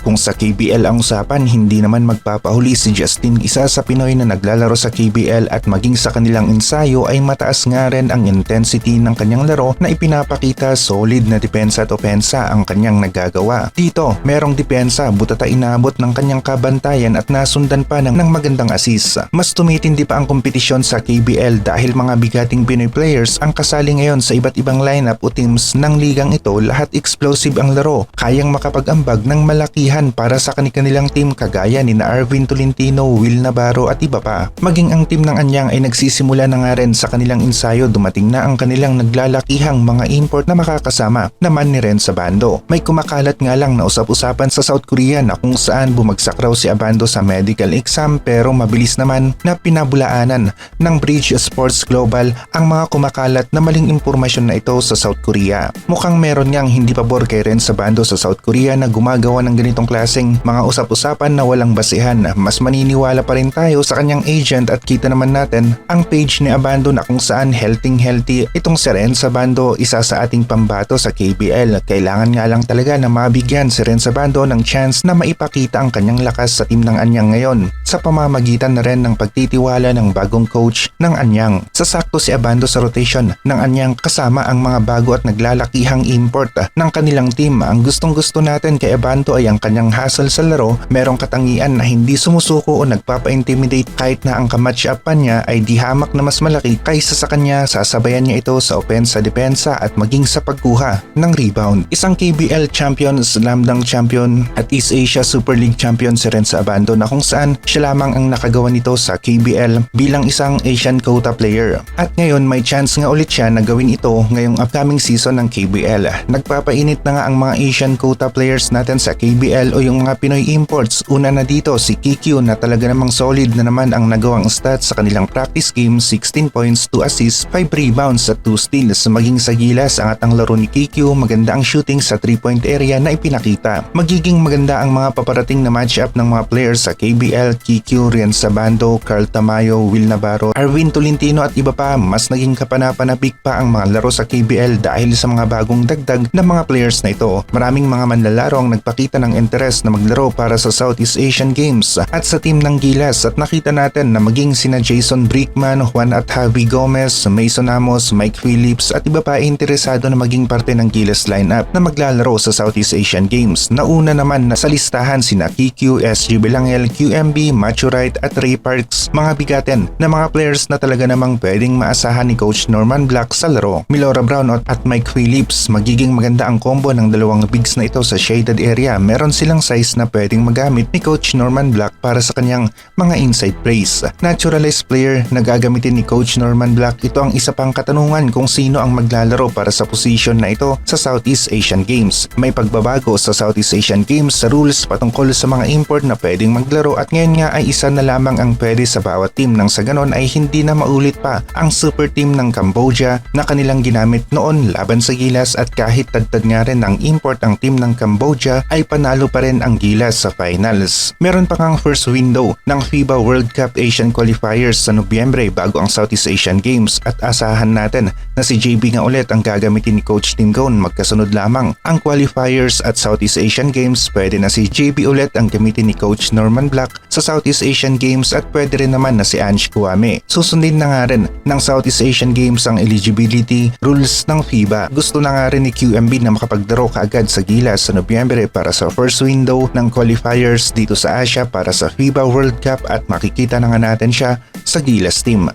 Kung sa KBL ang usapan, hindi naman magpapahuli si Justin isa sa Pinoy na naglalaro sa KBL at maging sa kanilang ensayo ay mataas nga rin ang intensity ng kanyang laro na ipinapakita solid na depensa at opensa ang kanyang nagagawa. Dito, merong depensa butata inabot ng kanyang kabantayan at nasundan pa ng, ng magandang assist. Mas tumitindi pa ang kompetisyon sa KBL dahil mga bigating Pinoy players ang kasali ngayon sa iba't ibang lineup o teams ng ligang ito lahat explosive ang laro, kayang makapag-ambag ng malakihan para sa kanilang team kagaya ni na Arvin Tolentino, Will Navarro at iba pa. Maging ang team ng Anyang ay nagsisimula na nga rin sa kanilang ensayo dumating na ang kanilang naglalakihang mga import na makakasama naman ni Ren sa bando. May kumakalat nga lang na usap-usapan sa South Korea na kung saan bumagsak raw si Abando sa medical exam pero mabilis naman na pinabulaanan ng Bridge Sports Global ang mga kumakalat na maling impormasyon na ito sa South Korea. Mukhang meron ngang hindi pabor kay Ren sa bando sa South Korea na gumagawa ng ganitong klaseng mga usap-usapan na walang basihan. Mas maniniwala pa rin tayo sa kanyang agent at kita naman natin ang page ni Abando na kung saan healthy healthy itong si Ren sa bando isa sa ating pambato sa KBL. Kailangan nga lang talaga na mabigyan si Ren sa bando ng chance na maipakita ang kanyang lakas sa team ng Anyang ngayon sa pamamagitan na rin ng pagtitiwala ng bagong coach ng Anyang. Sasakto si Abando sa rotation ng Anyang kasama ang mga bago at naglalakihang import ng kanilang team. Ang gustong gusto natin kay Abando ay ang kanyang hustle sa laro, merong katangian na hindi sumusuko o nagpapa-intimidate kahit na ang kamatch up pa niya ay di hamak na mas malaki kaysa sa kanya sasabayan niya ito sa opensa depensa at maging sa pagkuha ng rebound. Isang KBL champion, slam dunk champion at East Asia Super League champion si Renzo Abando na kung saan siya lamang ang nakagawa nito sa KBL bilang isang Asian quota player. At ngayon may chance nga ulit siya na gawin ito ngayong upcoming season ng KBL. Nagpapainit na nga ang mga Asian quota players natin sa KBL o yung mga Pinoy imports. Una na dito si Kikyo na talaga namang solid na naman ang nagawang stats sa kanilang practice game 16 points, 2 assists, 5 rebounds at 2 steals. Maging sa gilas ang laro ni Kikyo, maganda ang shooting sa 3-point area na ipinakita. Magiging maganda ang mga paparating na matchup ng mga players sa KBL, Kikyo, Rian Sabando, Carl Tamayo, Will Navarro, Arvin Tolentino at iba pa. Mas naging kapanapanabik pa ang mga laro sa KBL dahil sa mga bagong dagdag ng mga players na ito. Maraming mga manlalaro ang nagpakita ng interes na maglaro para sa Southeast Asian Games at sa team ng Gilas at nakita natin na maging sina Jason Brickman, Juan at Javi Gomez, Mason Amos, Mike Phillips at iba pa ay interesado na maging parte ng Gilas lineup na maglalaro sa Southeast Asian Games. Nauna naman na sa listahan sina KQ, SG Belangel, QMB, Wright at Ray Parks, mga bigaten na mga players na talaga namang pwedeng maasahan ni Coach Norman Black sa laro. Milora Brown at Mike Phillips, magiging maganda ang combo ng dalawang bigs na ito sa shaded area. Meron silang size na pwedeng magamit ni Coach Norman Black para sa kanyang mga inside plays. Naturalized player na gagamitin ni Coach Norman Black, ito ang isa pang katanungan kung sino ang maglalaro para sa position na ito sa Southeast Asian Games. May pagbabago sa Southeast Asian Games sa rules patungkol sa mga import na pwedeng maglaro at ngayon nga ay isa na lamang ang pwede sa bawat team nang sa ganon ay hindi na maulit pa ang super team ng Cambodia na kanilang ginamit noon laban sa Gilas at kahit tadtad nga rin ng import ang team ng Cambodia ay panalo pa rin ang Gilas sa finals. Meron pa kang first window ng FIBA World Cup Asian Qualifiers sa Nobyembre bago ang Southeast Asian Games at asahan natin na si JB nga ulit ang gagamitin ni Coach Tim Cone magkasunod lamang ang qualifiers at Southeast Asian Games pwede na si JB ulit ang gamitin ni Coach Norman Black sa Southeast Asian Games at pwede rin naman na si Ange Kuame. Susundin na nga rin ng Southeast Asian Games ang eligibility rules ng FIBA. Gusto na nga rin ni QMB na makapagdaro kaagad sa Gilas sa Nobyembre para sa first window ng qualifiers dito sa Asia para sa FIBA World Cup at makikita na nga natin siya sa Gilas team.